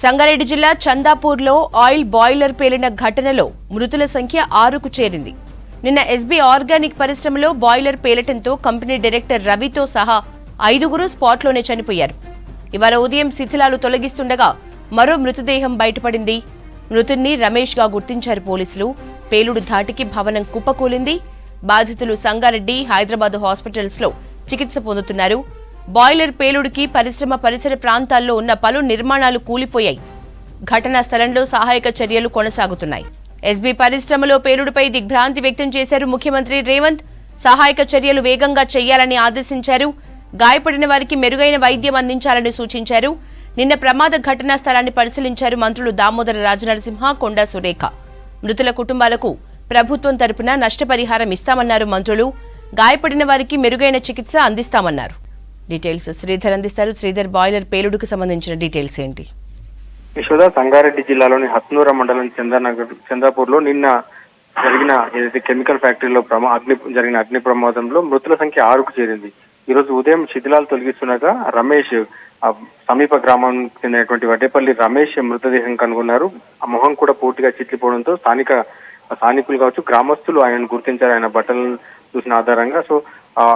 సంగారెడ్డి జిల్లా చందాపూర్లో oil boiler పేలిన ఘటనలో మృతుల సంఖ్య ఆరుకు చేరింది. నిన్న ఎస్బీ ఆర్గానిక్ పరిశ్రమలో బాయిలర్ పేలటంతో కంపెనీ డైరెక్టర్ రవితో సహా ఐదుగురు స్పాట్లోనే చనిపోయారు. ఇవాళ ఉదయం శిథిలాలు తొలగిస్తుండగా మరో మృతదేహం బయటపడింది. మృతుణ్ణి రమేష్గా గుర్తించారు పోలీసులు. పేలుడు ధాటికి భవనం కుప్పకూలింది. బాధితులు సంగారెడ్డి హైదరాబాద్ హాస్పిటల్స్లో చికిత్స పొందుతున్నారు. బాయిలర్ పేలుడికి పరిశ్రమ పరిసర ప్రాంతాల్లో ఉన్న పలు నిర్మాణాలు కూలిపోయాయి. ఘటనా స్థలంలో సహాయక చర్యలు కొనసాగుతున్నాయి. ఎస్బీ పరిశ్రమలో పేలుడుపై దిగ్భ్రాంతి వ్యక్తం చేశారు ముఖ్యమంత్రి రేవంత్. సహాయక చర్యలు వేగంగా చేయాలని ఆదేశించారు. గాయపడిన వారికి మెరుగైన వైద్యం అందించాలని సూచించారు. నిన్న ప్రమాద ఘటనా స్థలాన్ని పరిశీలించారు మంత్రులు దామోదర రాజనరసింహ కొండా సురేఖ. మృతుల కుటుంబాలకు ప్రభుత్వం తరపున నష్టపరిహారం ఇస్తామన్నారు మంత్రులు. గాయపడిన వారికి మెరుగైన చికిత్స అందిస్తామన్నారు. డీటెయిల్స్ శ్రీధర్ అందిస్తారు. శ్రీధర్ బాయిలర్ పేలుడుకు సంబంధించిన డీటెయిల్స్ ఏంటి? యశోద సంగారెడ్డి జిల్లాలోని హత్నూర మండలం చందానగర్ చందాపూర్లో నిన్న జరిగిన ఏదైతే కెమికల్ ఫ్యాక్టరీలో ప్రమా అగ్ని జరిగిన అగ్ని ప్రమాదంలో మృతుల సంఖ్య ఆరుకు చేరింది. ఈ రోజు ఉదయం శిథిలాలు తొలగిస్తుండగా రమేష్ సమీప గ్రామం చెందినటువంటి వడ్డేపల్లి రమేష్ మృతదేహం కనుగొన్నారు. ఆ మొహం కూడా పూర్తిగా చిట్లిపోవడంతో స్థానిక స్థానికులు కావచ్చు గ్రామస్తులు ఆయనను గుర్తించారు. ఆయన బట్టలను చూసిన ఆధారంగా. సో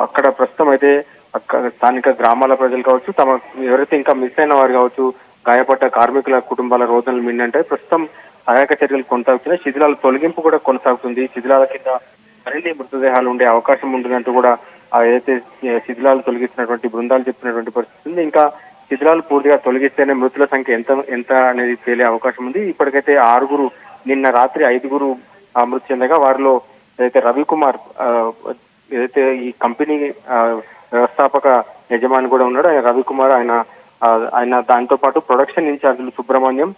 అక్కడ ప్రస్తుతం అయితే అక్కడ స్థానిక గ్రామాల ప్రజలు కావచ్చు తమ ఎవరైతే ఇంకా మిస్ అయిన వారు కావచ్చు గాయపడ్డ కార్మికుల కుటుంబాల రోదనలు మిన్నంటే ప్రస్తుతం సహాయక చర్యలు కొనసాగుతున్నాయి. శిథిలాల తొలగింపు కూడా కొనసాగుతుంది. శిథిలాల కింద మరిన్ని మృతదేహాలు ఉండే అవకాశం ఉంటుందంటూ కూడా ఆ ఏదైతే శిథిలాలు తొలగిస్తున్నటువంటి బృందాలు చెప్పినటువంటి పరిస్థితి ఉంది. ఇంకా శిథిలాలు పూర్తిగా తొలగిస్తేనే మృతుల సంఖ్య ఎంత ఎంత అనేది తేలే అవకాశం ఉంది. ఇప్పటికైతే ఆరుగురు నిన్న రాత్రి ఐదుగురు మృతి చెందగా వారిలో ఏదైతే రవికుమార్ ఏదైతే ఈ కంపెనీ వ్యవస్థాపక యజమాని కూడా ఉన్నాడు. ఆయన రవికుమార్ ఆయన ఆయన దాంతో పాటు ప్రొడక్షన్ ఇన్ఛార్జీలు సుబ్రహ్మణ్యం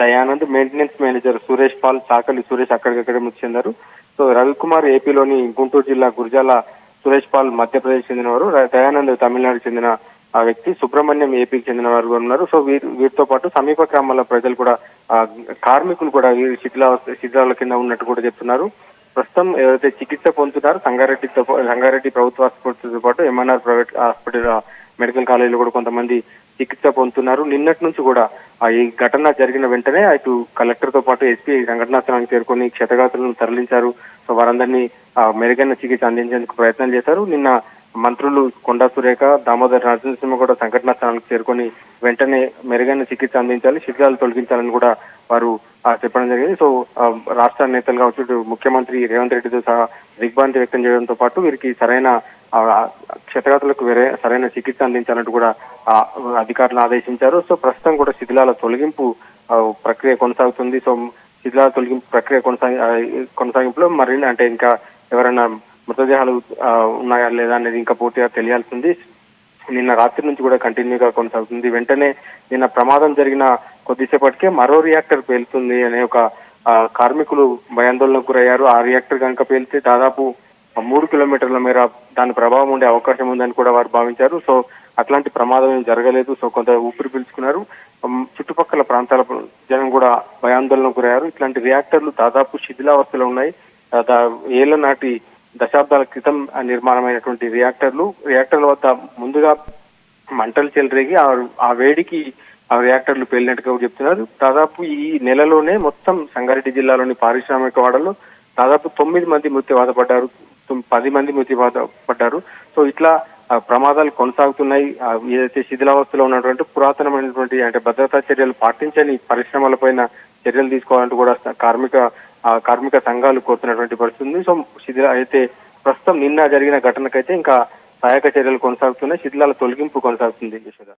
దయానంద్ మెయింటెనెన్స్ మేనేజర్ సురేష్ పాల్ చాకలి సురేష్ అక్కడికక్కడే మృతి చెందారు. సో రవికుమార్ ఏపీలోని గుంటూరు జిల్లా గురిజాల సురేష్ పాల్ మధ్యప్రదేశ్ చెందినవారు. దయానంద్ తమిళనాడు చెందిన ఆ వ్యక్తి. సుబ్రహ్మణ్యం ఏపీకి చెందిన వారు కూడా ఉన్నారు. సో వీరి వీరితో పాటు సమీప గ్రామాల ప్రజలు కూడా కార్మికులు కూడా వీరి శిథిలా శిథిలాల కింద ఉన్నట్టు కూడా చెప్తున్నారు. ప్రస్తుతం ఏదైతే చికిత్స పొందుతున్నారో సంగారెడ్డితో సంగారెడ్డి ప్రభుత్వ ఆసుపత్రితో పాటు ఎంఎన్ఆర్ ప్రైవేట్ హాస్పిటల్ మెడికల్ కాలేజీలో కూడా కొంతమంది చికిత్స పొందుతున్నారు. నిన్నటి నుంచి కూడా ఆ ఈ ఘటన జరిగిన వెంటనే అటు కలెక్టర్తో పాటు ఎస్పీ సంఘటనా స్థలానికి చేరుకొని క్షతగాతులను తరలించారు. సో వారందరినీ మెరుగైన చికిత్స అందించేందుకు ప్రయత్నం చేశారు. నిన్న మంత్రులు కొండా సురేఖ దామోదర్ నరసింహ కూడా సంఘటనా స్థలానికి చేరుకొని వెంటనే మెరుగైన చికిత్స అందించాలి శిథిలాలు తొలగించాలని కూడా వారు చెప్పడం జరిగింది. సో రాష్ట్ర నేతలు కావచ్చు ఇటు ముఖ్యమంత్రి రేవంత్ రెడ్డితో సహా దిగ్భ్రాంతి వ్యక్తం చేయడంతో పాటు వీరికి సరైన క్షతగాతులకు వేరే సరైన చికిత్స అందించాలంటూ కూడా అధికారులను అధికారులు ఆదేశించారు. సో ప్రస్తుతం కూడా శిథిలాల తొలగింపు ప్రక్రియ కొనసాగుతుంది. సో శిథిలాల తొలగింపు ప్రక్రియ కొనసాగి కొనసాగింపులో మరి అంటే ఇంకా ఎవరైనా మృతదేహాలు ఉన్నాయా లేదా అనేది ఇంకా పూర్తిగా తెలియాల్సింది. నిన్న రాత్రి నుంచి కూడా కంటిన్యూగా కొనసాగుతుంది. వెంటనే నిన్న ప్రమాదం జరిగిన కొద్దిసేపటికే మరో రియాక్టర్ పేలుతుంది అనే ఒక కార్మికులు భయాందోళనకు గురయ్యారు. ఆ రియాక్టర్ కనుక పేలితే దాదాపు మూడు కిలోమీటర్ల మేర దాని ప్రభావం ఉండే అవకాశం ఉందని కూడా వారు భావించారు. సో అట్లాంటి ప్రమాదం ఏం జరగలేదు. సో కొంత ఊపిరి పీల్చుకున్నారు. చుట్టుపక్కల ప్రాంతాల జనం కూడా భయాందోళనకు గురయ్యారు. ఇట్లాంటి రియాక్టర్లు దాదాపు శిథిలావస్థలో ఉన్నాయి. ఏళ్ళ నాటి దశాబ్దాల క్రితం నిర్మాణమైనటువంటి రియాక్టర్లు రియాక్టర్ల వద్ద ముందుగా మంటలు చెలరేగి ఆ వేడికి ఆ రియాక్టర్లు పేలినట్టుగా చెప్తున్నారు. దాదాపు ఈ నెలలోనే మొత్తం సంగారెడ్డి జిల్లాలోని పారిశ్రామిక వాడలో దాదాపు తొమ్మిది మంది మృతి బాధపడ్డారు పది మంది మృతి బాధపడ్డారు సో ఇట్లా ప్రమాదాలు కొనసాగుతున్నాయి. ఏదైతే శిథిలావస్థలో ఉన్నటువంటి పురాతనమైనటువంటి అంటే భద్రతా చర్యలు పాటించని పరిశ్రమల పైన చర్యలు తీసుకోవాలంటూ కూడా కార్మిక కార్మిక సంఘాలు కోరుతున్నటువంటి పరిస్థితి ఉంది. సో శిథిల అయితే ప్రస్తుతం నిన్న జరిగిన ఘటనకైతే ఇంకా సహాయక చర్యలు కొనసాగుతున్నాయి. శిథిలాల తొలగింపు కొనసాగుతుంది యశోద.